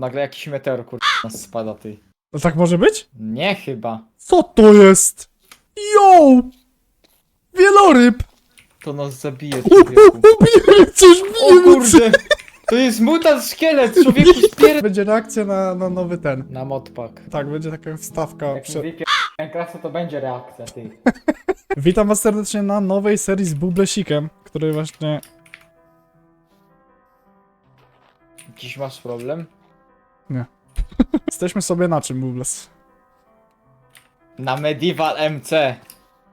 Nagle jakiś meteor kur... nas spada ty. No tak może być? Nie chyba. Co to jest? Yo! Wieloryb! To nas zabije U, u, człowieku. Ubijemy coś, O bijemy coś! kurde! To jest mutant szkielet, człowieku spier... Będzie reakcja na, na nowy ten. Na modpack. Tak, będzie taka wstawka. Jak Prze... wypię... klasę, to będzie reakcja ty. Witam was serdecznie na nowej serii z Bublesikiem, który właśnie... Jakiś masz problem? Jesteśmy sobie na czym, Bubles? Na Medieval MC.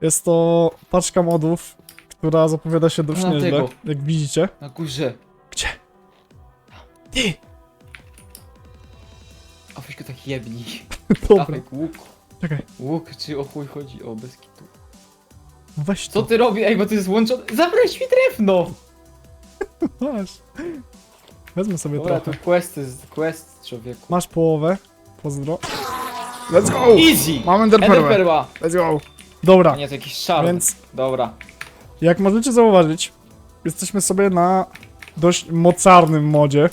Jest to paczka modów, która zapowiada się dość Na nieźle, tego. jak widzicie. Na górze. Gdzie? Ty! A weź go tak jebnij. Dobra, Dawaj, łuk. czekaj. Łuk, czy o chuj chodzi? O, bez kitu. Weź Co to. ty robisz? Ej, bo to jest włączone. Zabrać mi drewno! Masz. Wezmę sobie Dobra, trochę. to quest jest quest, człowieku. Masz połowę. Pozdro. Let's go! Easy! Mam enderperłę. Enderperła! Let's go! Dobra, nie, to jakiś szar. więc Dobra. jak możecie zauważyć, jesteśmy sobie na dość mocarnym modzie.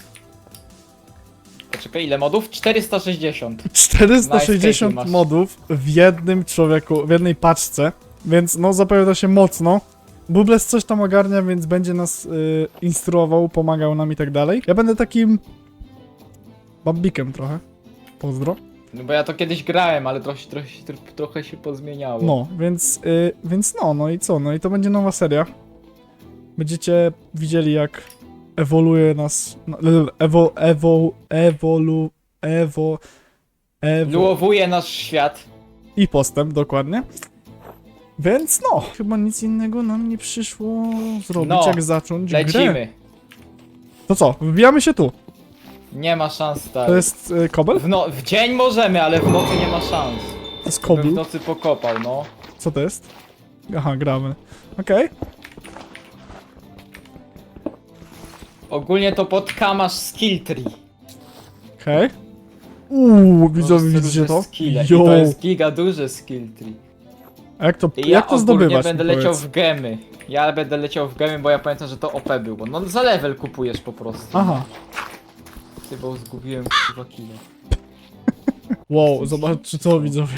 Poczekaj, ile modów? 460. 460 Nice, modów w jednym człowieku, w jednej paczce, więc no zapowiada się mocno. Bubles coś tam ogarnia, więc będzie nas y, instruował, pomagał nam i tak dalej. Ja będę takim babikiem trochę. Pozdro. No bo ja to kiedyś grałem, ale trochę, trochę, trochę, się pozmieniało. No, więc, y, więc no, no i co? No i to będzie nowa seria. Będziecie widzieli jak ewoluuje nas, no, ewo, ewo, ewolu, ewo, ewo, Luowuje nasz świat. i postęp, dokładnie. Więc no, chyba nic innego nam nie przyszło zrobić, No, jak zacząć grę. Lecimy. To co, wbijamy się tu. Nie ma szans, stary. To jest y, kobel? W, no, w dzień możemy, ale w nocy nie ma szans. To jest Bym w kobel. nocy pokopał, no. Co to jest? Aha, gramy. Okej. Ogólnie to pod Kamasz skill tree. Okej. Uuu, widzowie, Duże widzicie to? Skille. I Yo. to jest giga duży skill tree. A jak to, ja jak to ogólnie zdobywać? będę mi leciał powiedz? w gemy. Ja będę leciał w gemy, bo ja pamiętam, że to OP było. No za level kupujesz po prostu. Aha. Ty, bo zgubiłem chyba kilo. Wow, zobaczcie to widzowie.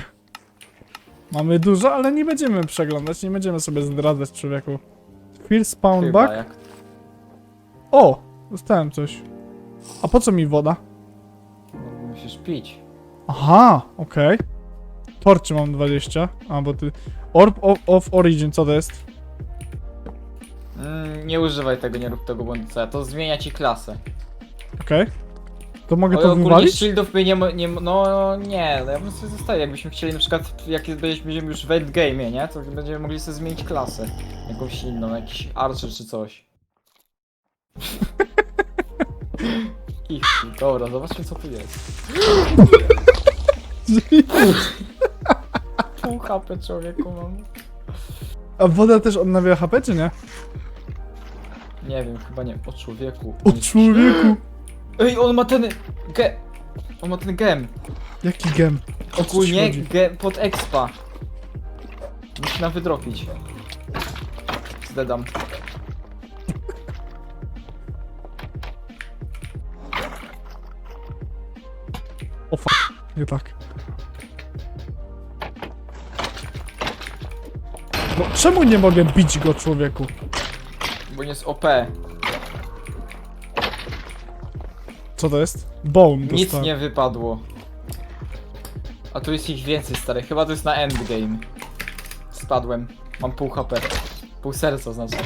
Mamy dużo, ale nie będziemy przeglądać, nie będziemy sobie zdradzać człowieku. Fear spawn Chyba back? jak... O! Dostałem coś. A po co mi woda? No, musisz pić. Aha, okej. Torczy mam 20. A, bo ty... Orb of, of Origin, co to jest? Mm, nie używaj tego, nie rób tego ja. To zmienia ci klasę. Okej. To mogę to ogólnie wywalić? shieldów by nie, mo- nie mo- no nie, no ja bym sobie zostawił, jakbyśmy chcieli na przykład, jak będziemy już w endgame, nie, to będziemy mogli sobie zmienić klasę, jakąś inną, jakiś archer czy coś. I chuj, dobra, zobaczmy co tu jest. Pół HP człowieku mam. A woda też odnawia HP, czy nie? Nie wiem, chyba nie, o człowieku. O człowieku! Ej, on ma ten, ge... On ma ten gem. Jaki gem? O co ci Ogólnie chodzi? ge, pod expa. Nam wydropić. Zdedam. O f... Nie tak. No czemu nie mogę bić go człowieku? Bo nie jest OP. Co to jest? Bone Nic dostałem. nie wypadło. A tu jest ich więcej stary. Chyba to jest na endgame. Spadłem. Mam pół HP. Pół serca znaczy.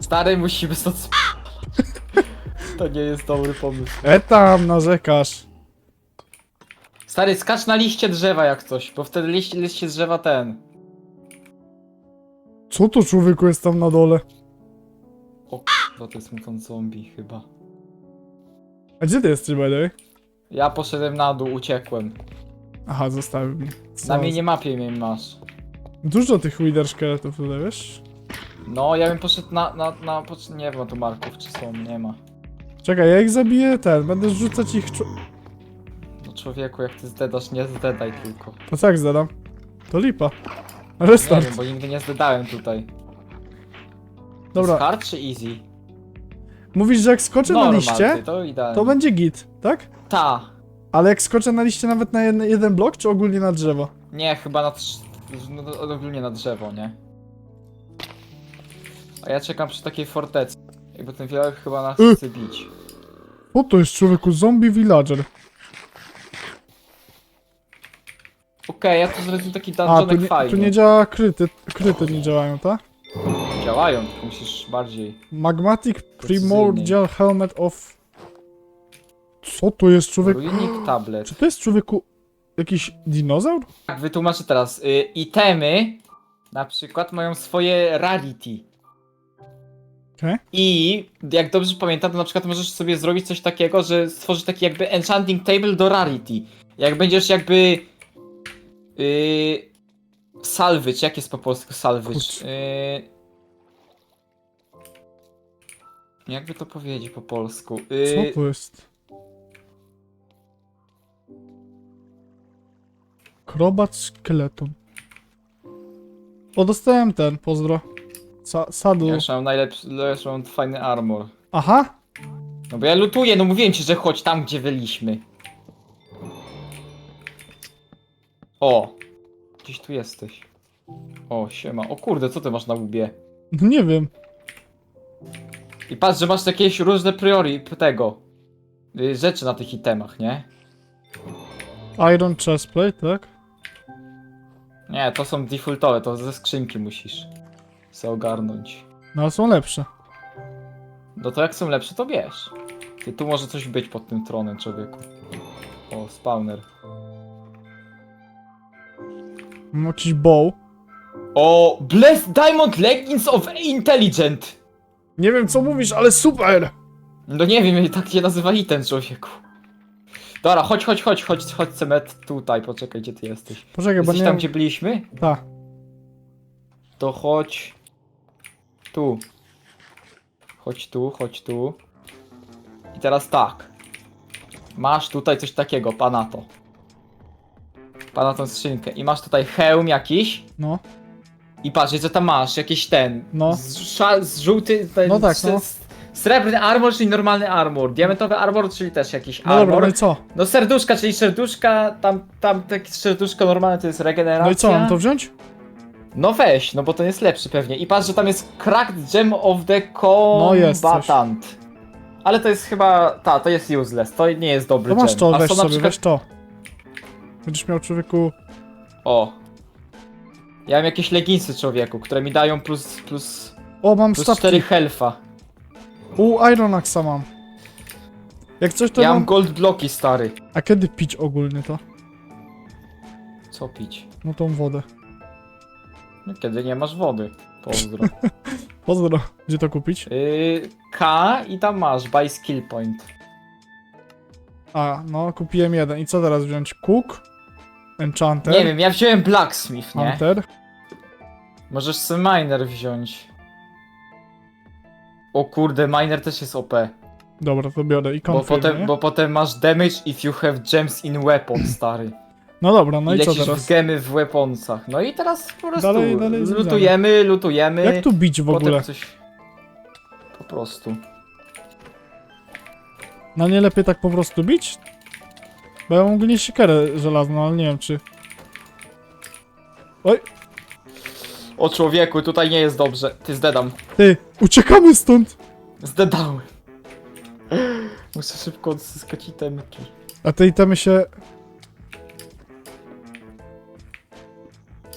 Stary musimy stąd sp... To nie jest dobry pomysł. E tam, narzekasz. Stary, skacz na liście drzewa jak coś, bo wtedy liście, liście drzewa ten. Co to człowieku jest tam na dole? Bo to jest mutant zombie chyba. A gdzie ty jesteś, way? Ja poszedłem na dół, uciekłem. Aha, zostawił mi. Co? Na minimapie mnie masz. Dużo tych wither szkieletów tutaj, wiesz? No, ja bym poszedł na, na, na, pocz- nie wiem tu marków czy są, nie ma. Czekaj, ja ich zabiję ten, będę rzucać ich czu... No człowieku, jak ty zdedasz, nie zdedaj tylko. To co jak zadam? To lipa. Nie Restart. wiem, bo nigdy nie zdedałem tutaj. To Dobra, jest hard czy easy? Mówisz, że jak skoczę na Normal, liście, to idealnie. to będzie git, tak? Ta. Ale jak skoczę na liście nawet na jeden, jeden blok, czy ogólnie na drzewo? Nie, chyba na trz... no, no, ogólnie na drzewo, nie? A ja czekam przy takiej fortecy. Jakby ten wieloryb chyba nas Y. chce bić. O, to jest człowieku zombie villager. Okej, ja tu zrobię taki A, tu dungeonek nie, fajny. tu nie działa kryty, kryty nie działają, tak? Działają, tylko musisz bardziej... Magmatic. Primordial Helmet of... Co to jest człowieku? Ruinik tablet. Czy to jest człowieku jakiś dinozaur? Tak, wytłumaczę teraz. Y, itemy na przykład mają swoje rarity. Okej. I jak dobrze pamiętam, to na przykład możesz sobie zrobić coś takiego, że stworzysz taki jakby enchanting table do rarity. Jak będziesz jakby yy, salvage, jak jest po polsku? Kurczę. Yy, jakby to powiedzieć po polsku? Co Yy, to jest? Krobat szkieleton. O, dostałem ten, pozdro. Sa sadu. ja mam najlepszy, lepszy, mam fajny armor. Aha! No bo ja lutuję, no mówiłem ci, że chodź tam, gdzie byliśmy. O! Gdzieś tu jesteś. O, siema. O kurde, co ty masz na łbie? No nie wiem. I patrz, że masz jakieś różne priori tego. y, Rzeczy na tych itemach, nie? Iron chestplate, tak? Nie, to są defaultowe, to ze skrzynki musisz sobie ogarnąć. No ale są lepsze. No to jak są lepsze, to wiesz. Ty, tu może coś być pod tym tronem, człowieku. O, spawner. Mam jakiś bow. O, Blessed Diamond Leggings of Intelligent! Nie wiem co mówisz, ale super! No nie wiem, tak się nazywa item, człowieku. Dobra, chodź, chodź, chodź, chodź, chodź, Cemet, tutaj, poczekaj, gdzie ty jesteś. Poczekaj, bo Jesteś nie tam, gdzie byliśmy? Ta. To chodź... Tu. Chodź tu, chodź tu. I teraz tak. Masz tutaj coś takiego, pana to. Pana tą skrzynkę. I masz tutaj hełm jakiś. No. I patrz, co tam masz, jakiś ten. No. Z, z żółty. Ten, No tak, s- no. s- Srebrny armor, czyli normalny armor. Diamentowy armor, czyli też jakiś No armor. dobra, no i co? No serduszka, czyli serduszka, tam, tam takie serduszko normalne to jest regeneracja. No i co, mam to wziąć? No weź, no bo to jest lepszy pewnie. I patrz, że tam jest Cracked Gem of the No jest coś. Combatant. Ale to jest chyba, ta, to jest useless, to nie jest dobry To masz gem. to, A weź są na sobie, przykład... weź to. Będziesz miał człowieku... O. Ja mam jakieś leginsy człowieku, które mi dają plus, plus, O, mam plus stawki. 4 health'a. U, Iron Axa mam. Jak coś to Ja mam mam... gold bloki stary. A kiedy pić ogólnie to? Co pić? No tą wodę. No, kiedy nie masz wody. Pozdro. Pozdro. Gdzie to kupić? yy, K i tam masz, buy skill point. A, no, kupiłem jeden. I co teraz wziąć? Cook? Enchanter? Nie wiem, ja wziąłem blacksmith, nie? Hunter? Możesz sobie miner wziąć. O kurde, miner też jest OP. Dobra, to biorę i Bo potem, nie? bo potem masz damage if you have gems in weapon, stary. No dobra, no I i co lecisz teraz? w gemy w weaponsach. No i teraz po prostu Dalej, dalej zwiedzamy. lutujemy, lutujemy. Jak tu bić w potem ogóle? coś... Po prostu. No nie lepiej tak po prostu bić? Bo ja mam ogólnie siekierę żelazną, ale nie wiem czy... Oj, O człowieku, tutaj nie jest dobrze. Ty zdedam. ty, uciekamy stąd! Zdedałem. Muszę szybko odzyskać itemki. A te itemy się...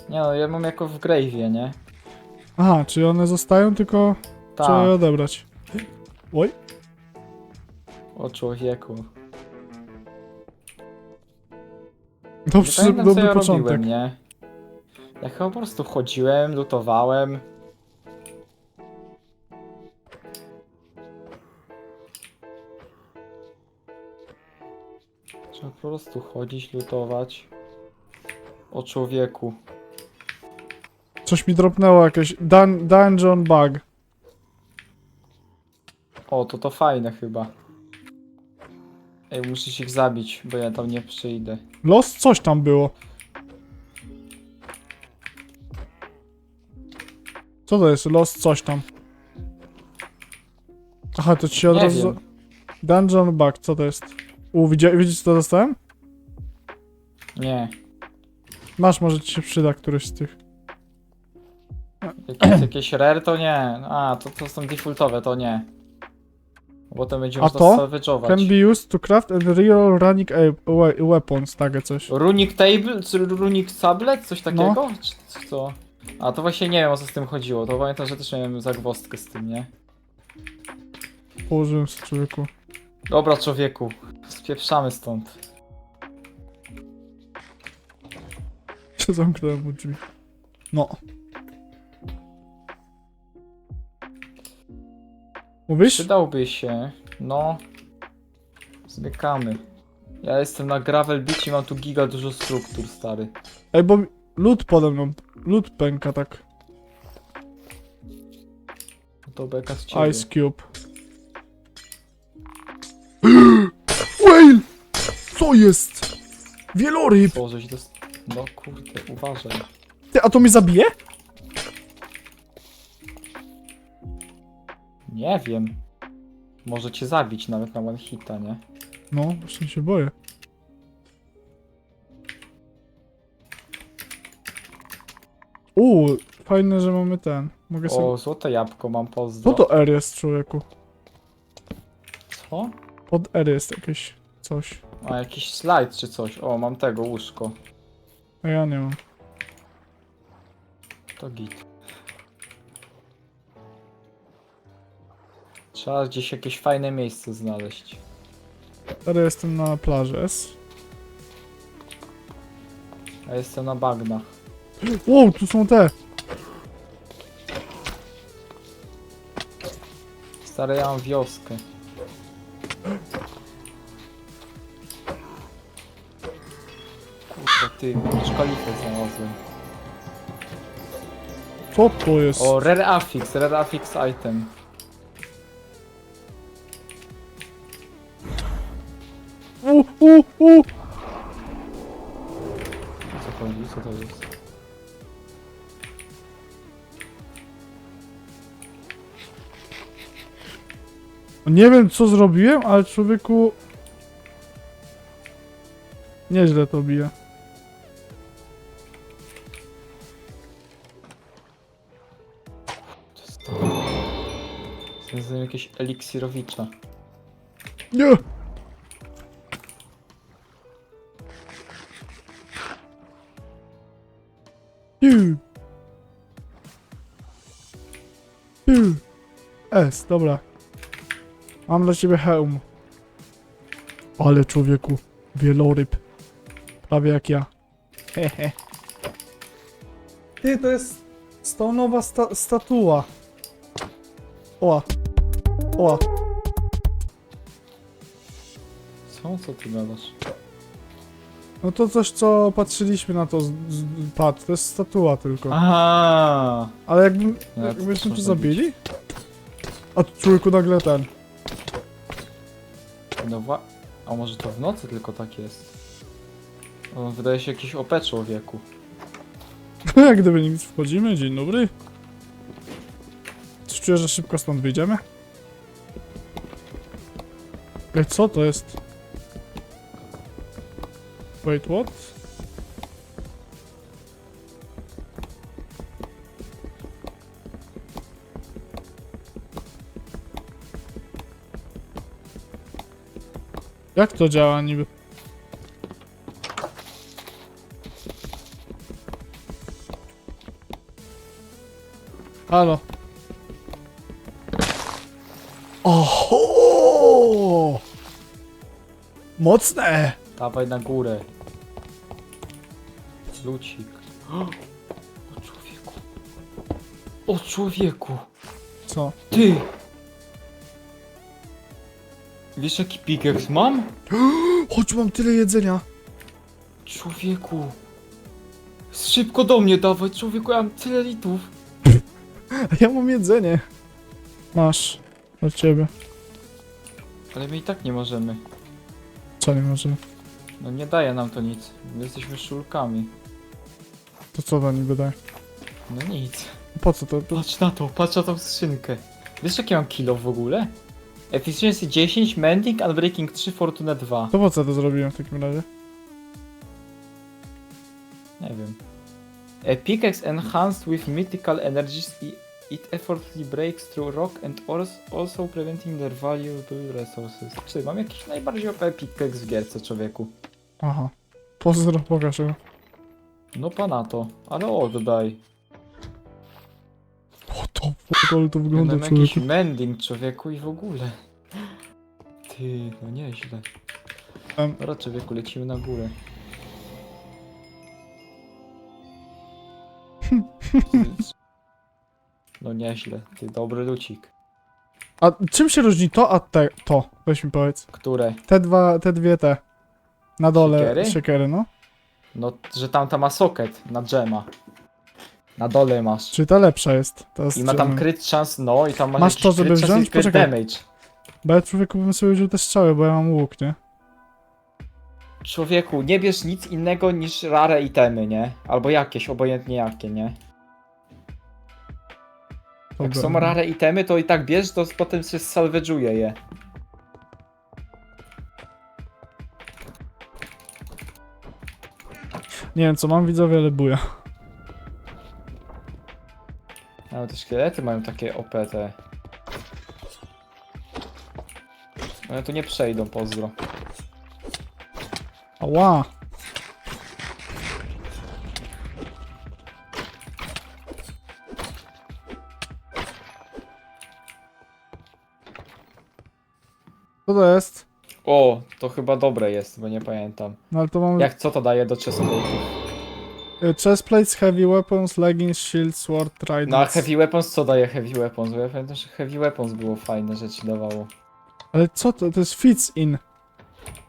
Nie no, ja mam jako w Grave'ie, nie? Aha, czy one zostają, tylko trzeba Tak. je odebrać. Oj, O człowieku. Dobrze, Nie pamiętam, dobry ja początek. robiłem, nie? Ja chyba po prostu chodziłem, lutowałem. Trzeba po prostu chodzić, lutować. O człowieku. Coś mi dropnęło, jakieś dun dungeon bug. O, to to fajne chyba. Ej, musisz ich zabić, bo ja tam nie przyjdę. Los coś tam było. Co to jest? Los coś tam. Aha, to ci się od Nie razu... wiem. Dungeon bug, co to jest? U, widzia... widzisz co dostałem? Nie. Masz, może ci się przyda któryś z tych. Jakieś, jakieś rare to nie. A, to, to są defaultowe, to nie. Bo to będzie A można to? salvage'ować. Can be used to craft a real running a- we- weapons, takie coś. Runic table, czy runic tablet, coś takiego? No. Czy, czy to? A to właśnie nie wiem o co z tym chodziło. To pamiętam, że też miałem zagwozdkę z tym, nie? Położyłem sobie człowieku. Dobra człowieku, spieprzamy stąd. Się zamknąłem mu drzwi. No. Mówisz? Przydałby się, no. Zmykamy. Ja jestem na gravel beach i mam tu giga dużo struktur, stary. Ej, bo mi- lód pode mną. Lód pęka tak. To beka z ciebie. Ice Cube. Whale! Co jest? Wieloryb! Boże. No kurde, uważaj. Ty, a to mnie zabije? Nie wiem. Może cię zabić nawet na one hita, nie? No, właśnie się boję. Uuu, fajne, że mamy ten. Mogę sobie... O, złote jabłko mam pozdro. Co to R jest, człowieku? Co? Pod R jest jakieś coś. A, jakiś slajd czy coś. O, mam tego, łóżko. A ja nie mam. To git. Trzeba gdzieś jakieś fajne miejsce znaleźć. Teraz jestem na plaży S. Ja jestem na bagnach. Wow, tu są te! Stary, ja mam wioskę. Kurde, ty, już kalifę znalazłem. Co to jest? O, rare affix, rare affix item. Nie wiem co zrobiłem, ale człowieku... Nieźle to bije. To jest to. Znalazłem jakiegoś eliksirowicza. Nie! Nie! Nie! S, dobra. Mam dla ciebie hełm. Ale człowieku, wieloryb. Prawie jak ja. Hehe. Ty, to jest stonowa sta statua. Oła. Oła. Co? Co ty gadasz? No to coś, co patrzyliśmy na to z, z, pad, to jest statua tylko. Aha! Ale jakbym, to jakbyśmy zrobić? zabili? A tu człowieku nagle ten. No wła... A może to w nocy tylko tak jest? On wydaje się jakiś OP człowieku. Jak gdyby nic wchodzimy, dzień dobry. Coś czuję, że szybko stąd wyjdziemy? Ej, co to jest? Wait, what? Jak to działa niby? Halo. Oho! Mocne! Dawaj na górę. Lucik. O człowieku. O człowieku. Co? Ty! Wiesz jaki pickaxe mam? Chodź, mam tyle jedzenia. Człowieku. Szybko do mnie dawaj, człowieku, ja mam tyle litów. A ja mam jedzenie. Masz. Dla ciebie. Ale my i tak nie możemy. Co nie możemy? No nie daje nam to nic. My jesteśmy szulkami. To co to niby daje? No nic. Po co to? to... Patrz na to, patrz na tą skrzynkę. Wiesz jakie mam kilo w ogóle? Efficiency 10, Mending, Unbreaking 3, Fortune 2. To po co to zrobiłem w takim razie? Nie wiem. A pickaxe enhanced with mythical energies, i- it effortlessly breaks through rock and ores, also preventing their valuable resources. Czy mam jakiś najbardziej OP pickaxe w gierce, człowieku? Aha. Pozdro, pokaż go. No pana to, ale oddaj. O to wygląda Mam jakiś człowieku. mending, człowieku, i w ogóle. Ty, no nieźle. Em. Dobra, człowieku, lecimy na górę. No nieźle, ty, dobry lucik. A czym się różni to, a te, to? Weź mi powiedz. Które? Te dwa, te dwie te. Na dole Siekiery? siekiery, no. No, że tamta ma socket na dżema. Na dole masz. Czy ta lepsza jest? Ta I ma tam crit chance, no i tam ma Masz jakiś to, żeby crit chance wziąć? i crit Poczekaj. damage. Bo ja człowieku bym sobie użył te strzały, bo ja mam łuk, nie? Człowieku, nie bierz nic innego niż rare itemy, nie? Albo jakieś, obojętnie jakie, nie? Jak Dobra. są rare itemy, to i tak bierz, to potem się salvage'uje je. Nie wiem co mam widzowie, ale buja. Ale te szkielety mają takie OP te. One tu nie przejdą, pozdro. Ała! Co to jest? O, to chyba dobre jest, bo nie pamiętam. No ale to mamy... Jak co to daje do chestplate'ów? Y, Chestplates, heavy weapons, leggings, shield, sword, trident. No a Heavy Weapons co daje Heavy Weapons? Bo ja pamiętam, że Heavy Weapons było fajne, że ci dawało. Ale co to? To jest fits in.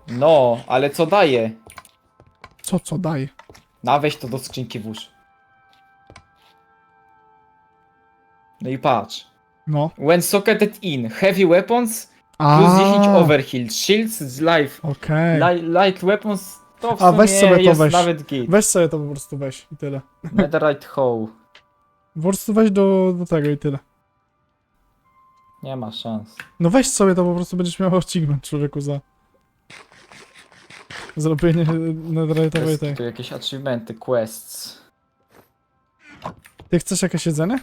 No, ale co daje? Co, co daje? Na weź to do skrzynki włóż. No i patrz. No. When socketed in, heavy weapons A. plus 10 overheal, shields z life, Okej. Li light weapons to w A, weź sumie sobie to jest weź. nawet git. Weź sobie to po prostu weź i tyle. Netherite hoe. Po prostu weź do, do tego i tyle. Nie ma szans. No weź sobie to po prostu będziesz miał achievement człowieku za... Zrobienie netherite'owej Jest tej. tu jakieś achievementy, quests. Ty chcesz jakieś jedzenie?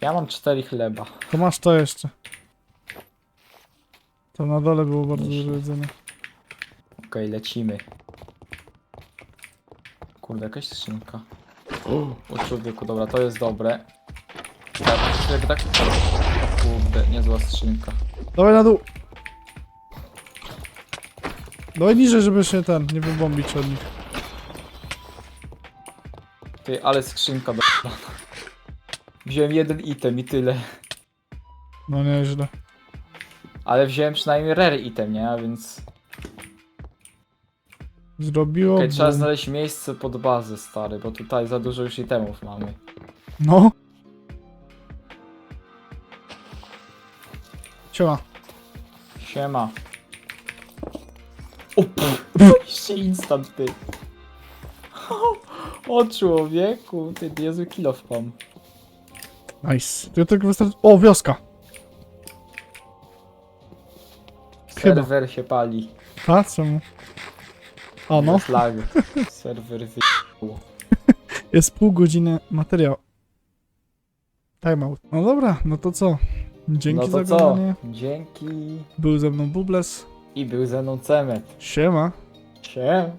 Ja mam 4 chleba. To masz to jeszcze. To na dole było bardzo dużo jedzenia. Okej, lecimy. Kurde, jakaś skrzynka. O człowieku, dobra, to jest dobre. Tak, tak... O Kurde, niezła skrzynka. Dawaj na dół! Dawaj niżej, żeby się ten, nie wybombić od nich. Ty, ale skrzynka do... Wziąłem jeden item i tyle. No nieźle. Ale wziąłem przynajmniej rare item, nie? A więc... Zrobiło... Okej, trzeba znaleźć miejsce pod bazę, stary, bo tutaj za dużo już itemów mamy. No. Siema. Siema. O, pff, jeszcze instant, ty. O człowieku, ty, niezły kill mam. Nice. To tylko wystarczy... O, wioska! Chyba. Serwer się pali. A, czemu? A no, lag. Serwer wy... jest pół godziny materiał. Timeout. No dobra, no to co? Dzięki No to za co? oglądanie. Dzięki. Był ze mną Bubles. I był ze mną Cemet. Siema. Siema.